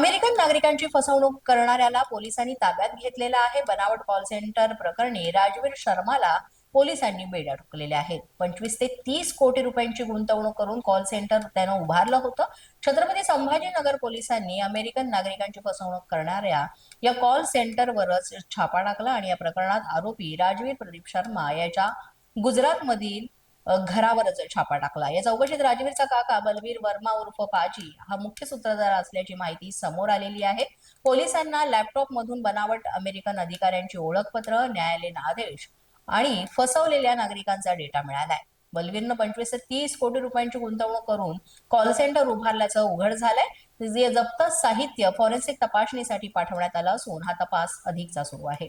American नागरिकांची फसवणूक करणाऱ्याला पोलिसांनी ताब्यात घेतलेला आहे. बनावट कॉल सेंटर प्रकरणी राजवीर शर्माला पोलिसांनी बेड्या ठोकलेल्या आहेत. पंचवीस ते तीस कोटी रुपयांची गुंतवणूक करून कॉल सेंटर त्यानं उभारलं होतं. छत्रपती संभाजीनगर पोलिसांनी अमेरिकन नागरिकांची फसवणूक करणाऱ्या या कॉल सेंटरवरच छापा टाकला आणि या प्रकरणात आरोपी राजवीर प्रदीप शर्मा याच्या गुजरातमधील घरावरच छापा टाकला. या चौकशीत राजवीरचा काका बलवीर वर्मा उर्फ पाजी हा मुख्य सूत्रधार असल्याची माहिती समोर आलेली आहे. पोलिसांना लॅपटॉप मधून बनावट अमेरिकन अधिकाऱ्यांची ओळखपत्र न्यायालयीन आदेश आणि फसवलेल्या नागरिकांचा डेटा मिळालाय. बलवीरनं पंचवीस ते तीस कोटी रुपयांची गुंतवणूक करून कॉल सेंटर उभारल्याचं उघड झालंय. जे जप्त साहित्य फॉरेन्सिक तपासणीसाठी पाठवण्यात आलं असून हा तपास अधिकचा सुरू आहे.